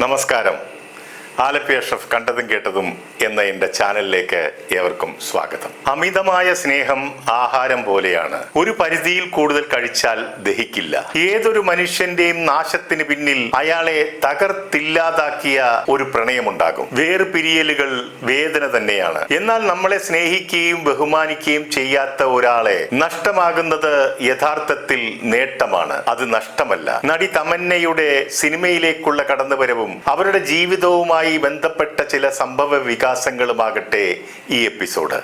നമസ്കാരം ആലപ്പി അഷ്റഫ് കണ്ടതും കേട്ടതും എന്ന എന്റെ ചാനലിലേക്ക് ഏവർക്കും സ്വാഗതം. അമിതമായ സ്നേഹം ആഹാരം പോലെയാണ്. ഒരു പരിധിയിൽ കൂടുതൽ കഴിച്ചാൽ ദഹിക്കില്ല. ഏതൊരു മനുഷ്യന്റെയും നാശത്തിന് പിന്നിൽ അയാളെ തകർത്തില്ലാതാക്കിയ ഒരു പ്രണയമുണ്ടാകും. വേർപിരിയലുകൾ വേദന തന്നെയാണ്. എന്നാൽ നമ്മളെ സ്നേഹിക്കുകയും ബഹുമാനിക്കുകയും ചെയ്യാത്ത ഒരാളെ നഷ്ടമാകുന്നത് യഥാർത്ഥത്തിൽ നേട്ടമാണ്. അത് നഷ്ടമല്ല. നടി തമന്നയുടെ സിനിമയിലേക്കുള്ള കടന്നുവരവും അവരുടെ ജീവിതവുമായി ബന്ധപ്പെട്ട ചില സംഭവ വികാസങ്ങളുമാകട്ടെ ഈ എപ്പിസോഡ്.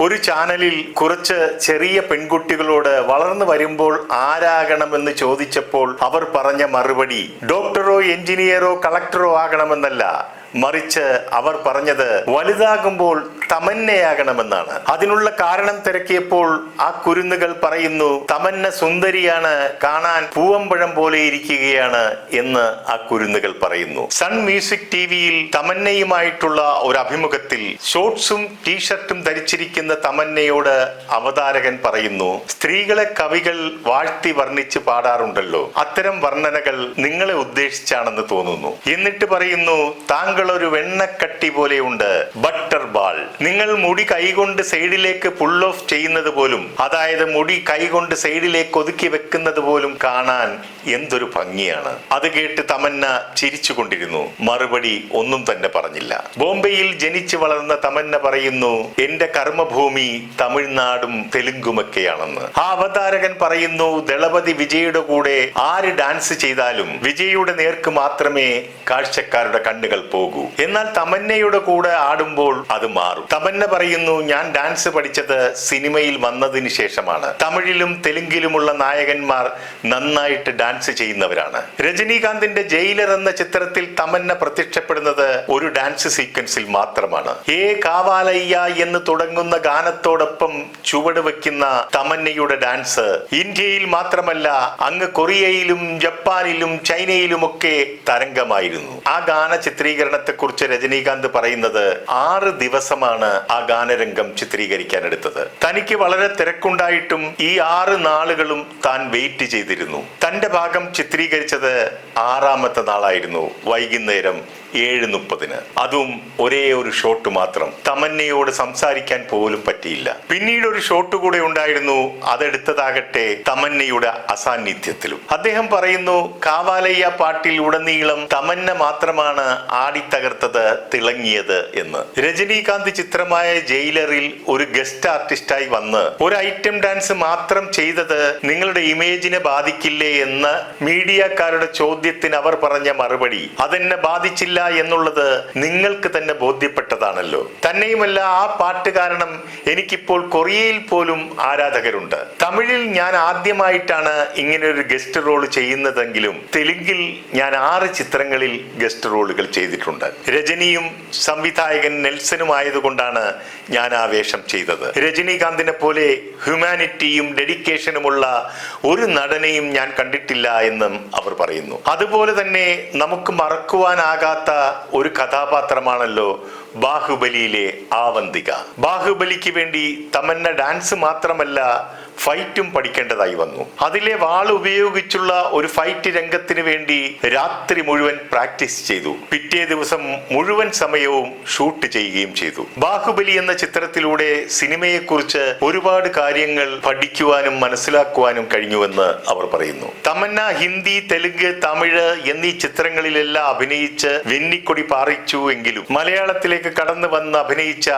ഒരു ചാനലിൽ കുറച്ച് ചെറിയ പെൺകുട്ടികളോട് വളർന്നു വരുമ്പോൾ ആരാകണമെന്ന് ചോദിച്ചപ്പോൾ അവർ പറഞ്ഞ മറുപടി ഡോക്ടറോ എഞ്ചിനീയറോ കളക്ടറോ ആകണമെന്നല്ല. മറിച്ച് അവർ പറഞ്ഞത് വലുതാകുമ്പോൾ തമന്നയാകണമെന്നാണ്. അതിനുള്ള കാരണം തിരക്കിയപ്പോൾ ആ കുരുന്നുകൾ പറയുന്നു തമന്ന സുന്ദരിയാണ് കാണാൻ പൂവമ്പഴം പോലെ ഇരിക്കുകയാണ് എന്ന് ആ കുരുന്നുകൾ പറയുന്നു. സൺ മ്യൂസിക് ടി വിയിൽ തമന്നയുമായിട്ടുള്ള ഒരു അഭിമുഖത്തിൽ ഷോർട്സും ടീഷർട്ടും ധരിച്ചിരിക്കുന്ന തമന്നയോട് അവതാരകൻ പറയുന്നു സ്ത്രീകളെ കവികൾ വാഴ്ത്തി വർണിച്ച് പാടാറുണ്ടല്ലോ. അത്തരം വർണനകൾ നിങ്ങളെ ഉദ്ദേശിച്ചാണെന്ന് തോന്നുന്നു. എന്നിട്ട് പറയുന്നു താങ്കൾ ഒരു വെണ്ണക്കട്ടി പോലെയുണ്ട് ബട്ടർ ബാൾ നിങ്ങൾ മുടി കൈകൊണ്ട് സൈഡിലേക്ക് പുൾ ഓഫ് ചെയ്യുന്നത് പോലും അതായത് മുടി കൈകൊണ്ട് സൈഡിലേക്ക് ഒതുക്കി വെക്കുന്നത് പോലും കാണാൻ എന്തൊരു ഭംഗിയാണ്. അത് കേട്ട് തമന്ന ചിരിച്ചുകൊണ്ടിരുന്നു മറുപടി ഒന്നും തന്നെ പറഞ്ഞില്ല. ബോംബെയിൽ ജനിച്ചു വളർന്ന തമന്ന പറയുന്നു എന്റെ കർമ്മഭൂമി തമിഴ്നാടും തെലുങ്കുമൊക്കെയാണെന്ന്. ആ അവതാരകൻ പറയുന്നു ദളപതി വിജയുടെ കൂടെ ആര് ഡാൻസ് ചെയ്താലും വിജയുടെ നേർക്ക് മാത്രമേ കാഴ്ചക്കാരുടെ കണ്ണുകൾ പോകൂ. എന്നാൽ തമന്നയുടെ കൂടെ ആടുമ്പോൾ അത് മാറും. തമന്ന പറയുന്നു ഞാൻ ഡാൻസ് പഠിച്ചത് സിനിമയിൽ വന്നതിന് ശേഷമാണ്. തമിഴിലും തെലുങ്കിലുമുള്ള നായകന്മാർ നന്നായിട്ട് ഡാൻസ് ചെയ്യുന്നവരാണ്. രജനീകാന്തിന്റെ ജയിലർ എന്ന ചിത്രത്തിൽ തമന്ന പ്രത്യക്ഷപ്പെടുന്നത് ഒരു ഡാൻസ് സീക്വൻസിൽ മാത്രമാണ്. ഏ കാവാലയ്യ എന്ന് തുടങ്ങുന്ന ഗാനത്തോടൊപ്പം ചുവട് വെക്കുന്ന തമന്നയുടെ ഡാൻസ് ഇന്ത്യയിൽ മാത്രമല്ല അങ്ങ് കൊറിയയിലും ജപ്പാനിലും ചൈനയിലുമൊക്കെ തരംഗമായിരുന്നു. ആ ഗാന ചിത്രീകരണത്തെ കുറിച്ച് രജനീകാന്ത് പറയുന്നത് ആറ് ദിവസമാണ് ആ ഗാനരംഗം ചിത്രീകരിക്കാൻ എടുത്തത്. തനിക്ക് വളരെ തിരക്കുണ്ടായിട്ടും ഈ ആറ് നാളുകളും താൻ വെയിറ്റ് ചെയ്തിരുന്നു. തന്റെ ഭാഗം ചിത്രീകരിച്ചത് ആറാമത്തെ നാളായിരുന്നു വൈകുന്നേരം ഏഴ് മുപ്പതിന് അതും ഒരേ ഒരു ഷോട്ട് മാത്രം. തമന്നയോട് സംസാരിക്കാൻ പോലും പറ്റിയില്ല. പിന്നീട് ഒരു ഷോട്ട് കൂടെ ഉണ്ടായിരുന്നു. അതെടുത്തതാകട്ടെ തമന്നയുടെ അസാന്നിധ്യത്തിലും. അദ്ദേഹം പറയുന്നു കാവാലയ്യ പാട്ടിൽ ഉടനീളം തമന്ന മാത്രമാണ് ആടിത്തകർത്തത് തിളങ്ങിയത് എന്ന്. രജനീകാന്ത് ചിത്രമായ ജയിലറിൽ ഒരു ഗസ്റ്റ് ആർട്ടിസ്റ്റായി വന്ന് ഒരു ഐറ്റം ഡാൻസ് മാത്രം ചെയ്തത് നിങ്ങളുടെ ഇമേജിനെ ബാധിക്കില്ലേ? എന്ന് മീഡിയക്കാരുടെ ചോദ്യത്തിന് അവർ പറഞ്ഞ മറുപടി അതെന്നെ ബാധിച്ചില്ല എന്നുള്ളത് നിങ്ങൾക്ക് തന്നെ ബോധ്യപ്പെട്ടതാണല്ലോ. തന്നെയുമല്ല ആ പാട്ട് കാരണം എനിക്കിപ്പോൾ കൊറിയയിൽ പോലും ആരാധകരുണ്ട്. തമിഴിൽ ഞാൻ ആദ്യമായിട്ടാണ് ഇങ്ങനെ ഒരു ഗസ്റ്റ് റോൾ ചെയ്യുന്നതെങ്കിലും തെലുങ്കിൽ ഞാൻ ആറ് ചിത്രങ്ങളിൽ ഗസ്റ്റ് റോളുകൾ ചെയ്തിട്ടുണ്ട്. രജനിയും സംവിധായകൻ നെൽസനും ആയതുകൊണ്ടാണ് ഞാൻ ആ വേഷം ചെയ്തത്. രജനീകാന്തിനെ പോലെ ഹ്യൂമാനിറ്റിയും ഡെഡിക്കേഷനുമുള്ള ഒരു നടനെയും ഞാൻ കണ്ടിട്ടില്ല എന്നും അവർ പറയുന്നു. അതുപോലെ തന്നെ നമുക്ക് മറക്കുവാനാകാത്ത ഒരു കഥാപാത്രമാണല്ലോ ബാഹുബലിയിലെ ആവന്തിക. ബാഹുബലിക്ക് വേണ്ടി തമന്ന ഡാൻസ് മാത്രമല്ല ഫൈറ്റും പഠിക്കേണ്ടതായി വന്നു. അതിലെ വാൾ ഉപയോഗിച്ചുള്ള ഒരു ഫൈറ്റ് രംഗത്തിന് വേണ്ടി രാത്രി മുഴുവൻ പ്രാക്ടീസ് ചെയ്തു. പിറ്റേ ദിവസം മുഴുവൻ സമയവും ഷൂട്ട് ചെയ്യുകയും ചെയ്തു. ബാഹുബലി എന്ന ചിത്രത്തിലൂടെ സിനിമയെക്കുറിച്ച് ഒരുപാട് കാര്യങ്ങൾ പഠിക്കുവാനും മനസ്സിലാക്കുവാനും കഴിഞ്ഞുവെന്ന് അവർ പറയുന്നു. തമന്ന ഹിന്ദി തെലുങ്ക് തമിഴ് എന്നീ ചിത്രങ്ങളിലെല്ലാം അഭിനയിച്ച് വെന്നിക്കൊടി പാറിച്ചു എങ്കിലും മലയാളത്തിലേക്ക് കടന്നു വന്ന് അഭിനയിച്ച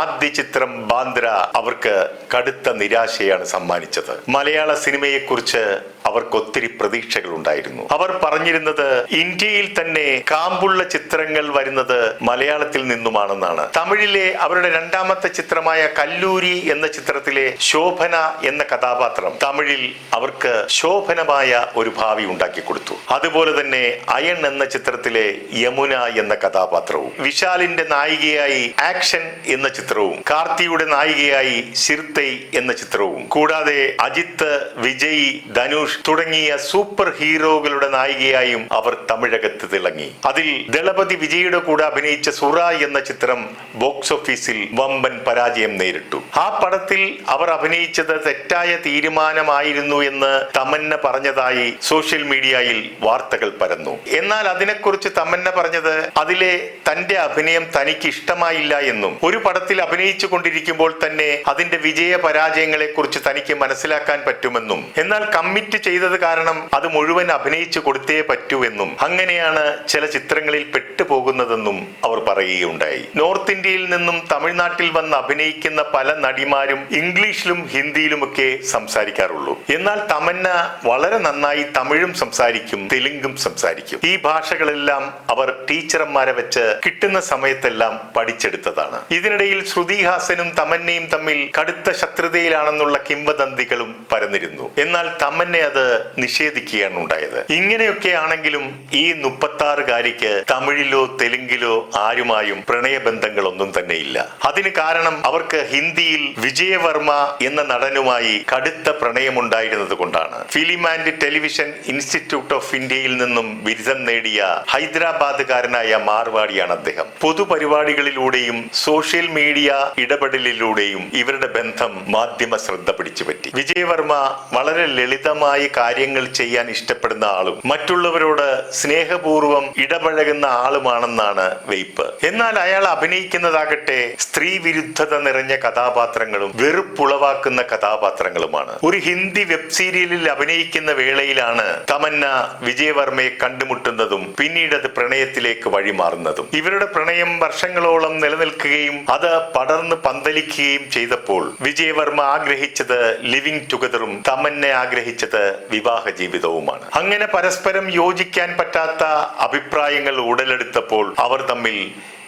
ആദ്യ ചിത്രം ബാന്ദ്ര അവർക്ക് കടുത്ത നിരാശയാണ് സമ്മാനിച്ചത്. മലയാള സിനിമയെക്കുറിച്ച് അവർക്ക് ഒത്തിരി പ്രതീക്ഷകൾ ഉണ്ടായിരുന്നു അവർ പറഞ്ഞിരുന്നത് ഇന്ത്യയിൽ തന്നെ കാമ്പുള്ള ചിത്രങ്ങൾ വരുന്നത് മലയാളത്തിൽ നിന്നുമാണെന്നാണ്. തമിഴിലെ അവരുടെ രണ്ടാമത്തെ ചിത്രമായ കല്ലൂരി എന്ന ചിത്രത്തിലെ ശോഭന എന്ന കഥാപാത്രം തമിഴിൽ അവർക്ക് ശോഭനമായ ഒരു ഭാവി ഉണ്ടാക്കി കൊടുത്തു. അതുപോലെ തന്നെ അയൺ എന്ന ചിത്രത്തിലെ യമുന എന്ന കഥാപാത്രവും വിശാലിന്റെ നായികയായി ആക്ഷൻ എന്ന ചിത്രവും കാർത്തിയുടെ നായികയായി ശിർത്തൈ എന്ന ചിത്രവും കൂടാതെ അജിത്ത് വിജയ് ധനുഷ് തുടങ്ങിയ സൂപ്പർ ഹീറോകളുടെ നായികയായും അവർ തമിഴകത്ത് തിളങ്ങി. അതിൽ ദളപതി വിജയുടെ കൂടെ അഭിനയിച്ച സുറ എന്ന ചിത്രം ബോക്സ് ഓഫീസിൽ വമ്പൻ പരാജയം നേരിട്ടു. ആ പടത്തിൽ അവർ അഭിനയിച്ചത് തെറ്റായ തീരുമാനമായിരുന്നു എന്ന് തമന്ന പറഞ്ഞതായി സോഷ്യൽ മീഡിയയിൽ വാർത്തകൾ പരന്നു. എന്നാൽ അതിനെക്കുറിച്ച് തമന്ന പറഞ്ഞത് അതിലെ തന്റെ അഭിനയം തനിക്ക് ഇഷ്ടമായില്ല എന്നും ഒരു പടത്തിൽ അഭിനയിച്ചു കൊണ്ടിരിക്കുമ്പോൾ തന്നെ അതിന്റെ വിജയ പരാജയങ്ങളെ കുറിച്ച് തനിക്ക് മനസ്സിലാക്കാൻ പറ്റുമെന്നും എന്നാൽ കമ്മിറ്റ് ചെയ്തത് കാരണം അത് മുഴുവൻ അഭിനയിച്ചു കൊടുത്തേ പറ്റൂ എന്നും അങ്ങനെയാണ് ചില ചിത്രങ്ങളിൽ പെട്ടുപോകുന്നതെന്നും അവർ പറയുകയുണ്ടായി. നോർത്ത് ഇന്ത്യയിൽ നിന്നും തമിഴ്നാട്ടിൽ വന്ന് അഭിനയിക്കുന്ന പല നടിമാരും ഇംഗ്ലീഷിലും ഹിന്ദിയിലുമൊക്കെ സംസാരിക്കാറുള്ളൂ. എന്നാൽ തമന്ന വളരെ നന്നായി തമിഴും സംസാരിക്കും തെലുങ്കും സംസാരിക്കും. ഈ ഭാഷകളെല്ലാം അവർ ടീച്ചർമാരെ വെച്ച് കിട്ടുന്ന സമയത്തെല്ലാം പഠിച്ചെടുത്തതാണ്. ഇതിനിടയിൽ ശ്രുതി ഹാസനും തമന്നയും തമ്മിൽ കടുത്ത ശത്രുതയിലാണെന്നുള്ള കിംവദന്തികളും പരന്നിരുന്നു. എന്നാൽ തമ്മന്നെ അത് നിഷേധിക്കുകയാണ് ഉണ്ടായത്. ഇങ്ങനെയൊക്കെ ആണെങ്കിലും ഈ മുപ്പത്താറുകാരിക്ക് തമിഴിലോ തെലുങ്കിലോ ആരുമായും പ്രണയബന്ധങ്ങളൊന്നും തന്നെയില്ല. അതിന് കാരണം അവർക്ക് ഹിന്ദിയിൽ വിജയവർമ്മ എന്ന നടനുമായി കടുത്ത പ്രണയമുണ്ടായിരുന്നത് കൊണ്ടാണ് film and television institute of ഇന്ത്യയിൽ നിന്നും ബിരുദം നേടിയ ഹൈദരാബാദുകാരനായ മാർവാടിയാണ് അദ്ദേഹം. പൊതുപരിപാടികളിലൂടെയും സോഷ്യൽ മീഡിയ ഇടപെടലിലൂടെയും ഇവരുടെ ബന്ധം മാധ്യമ ശ്രദ്ധ പിടിച്ചുപറ്റി വിജയവർമ്മ വളരെ ലളിതമായി കാര്യങ്ങൾ ചെയ്യാൻ ഇഷ്ടപ്പെടുന്ന ആളും മറ്റുള്ളവരോട് സ്നേഹപൂർവം ഇടപഴകുന്ന ആളുമാണെന്നാണ് വെയ്പ്പ്. എന്നാൽ അയാൾ അഭിനയിക്കുന്നതാകട്ടെ സ്ത്രീ വിരുദ്ധത നിറഞ്ഞ കഥാപാത്രങ്ങളും വെറുപ്പുളവാക്കുന്ന കഥാപാത്രങ്ങളുമാണ്. ഒരു ഹിന്ദി വെബ് സീരിയലിൽ അഭിനയിക്കുന്ന വേളയിലാണ് തമന്ന വിജയവർമ്മയെ കണ്ടുമുട്ടുന്നതും പിന്നീട് അത് പ്രണയത്തിലേക്ക് വഴിമാറുന്നതും. ഇവരുടെ പ്രണയം വർഷങ്ങളോളം നിലനിൽക്കുകയും അത് പടർന്ന് പന്തലിക്കുകയും ചെയ്തപ്പോൾ വിജയവർമ്മ ആഗ്രഹിച്ചത് ലിവിംഗ് ടുഗദറും തമന്നെ ആഗ്രഹിച്ചത് വിവാഹ ജീവിതവുമാണ്. അങ്ങനെ പരസ്പരം യോജിക്കാൻ പറ്റാത്ത അഭിപ്രായങ്ങൾ ഉടലെടുത്തപ്പോൾ അവർ തമ്മിൽ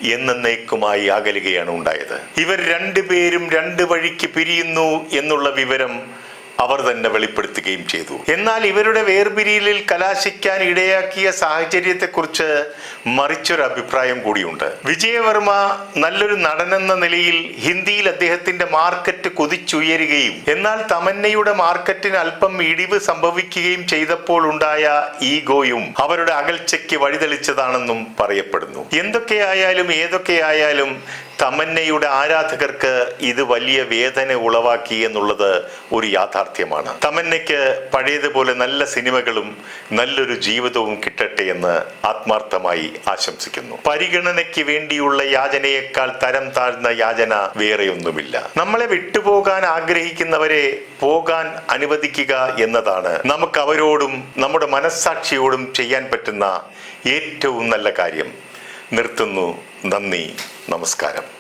എന്നേക്കുമായി അകലുകയാണ് ഉണ്ടായത്. ഇവർ രണ്ടുപേരും രണ്ട് വഴിക്ക് പിരിയുന്നു എന്നുള്ള വിവരം അവർ തന്നെ വെളിപ്പെടുത്തുകയും ചെയ്തു. എന്നാൽ ഇവരുടെ വേർപിരിയലിൽ കലാശിക്കാൻ ഇടയാക്കിയ സാഹചര്യത്തെക്കുറിച്ച് മറിച്ചൊരു അഭിപ്രായം കൂടിയുണ്ട്. വിജയവർമ്മ നല്ലൊരു നടനെന്ന നിലയിൽ ഹിന്ദിയിൽ അദ്ദേഹത്തിന്റെ മാർക്കറ്റ് കുതിച്ചുയരുകയും എന്നാൽ തമന്നയുടെ മാർക്കറ്റിന് അല്പം ഇടിവ് സംഭവിക്കുകയും ചെയ്തപ്പോൾ ഉണ്ടായ ഈഗോയും അവരുടെ അകൽച്ചയ്ക്ക് വഴിതെളിച്ചതാണെന്നും പറയപ്പെടുന്നു. എന്തൊക്കെയായാലും ഏതൊക്കെയായാലും തമന്നയുടെ ആരാധകർക്ക് ഇത് വലിയ വേദന ഉളവാക്കി എന്നുള്ളത് ഒരു യാഥാർത്ഥ്യമാണ്. തമന്നയ്ക്ക് പഴയതുപോലെ നല്ല സിനിമകളും നല്ലൊരു ജീവിതവും കിട്ടട്ടെ എന്ന് ആത്മാർത്ഥമായി ആശംസിക്കുന്നു. പരിഗണനയ്ക്ക് വേണ്ടിയുള്ള യാചനയേക്കാൾ തരം താഴ്ന്ന യാചന വേറെയൊന്നുമില്ല. നമ്മളെ വിട്ടുപോകാൻ ആഗ്രഹിക്കുന്നവരെ പോകാൻ അനുവദിക്കുക എന്നതാണ് നമുക്ക് അവരോടും നമ്മുടെ മനസ്സാക്ഷിയോടും ചെയ്യാൻ പറ്റുന്ന ഏറ്റവും നല്ല കാര്യം. നിർത്തുന്നു നന്ദി നമസ്കാരം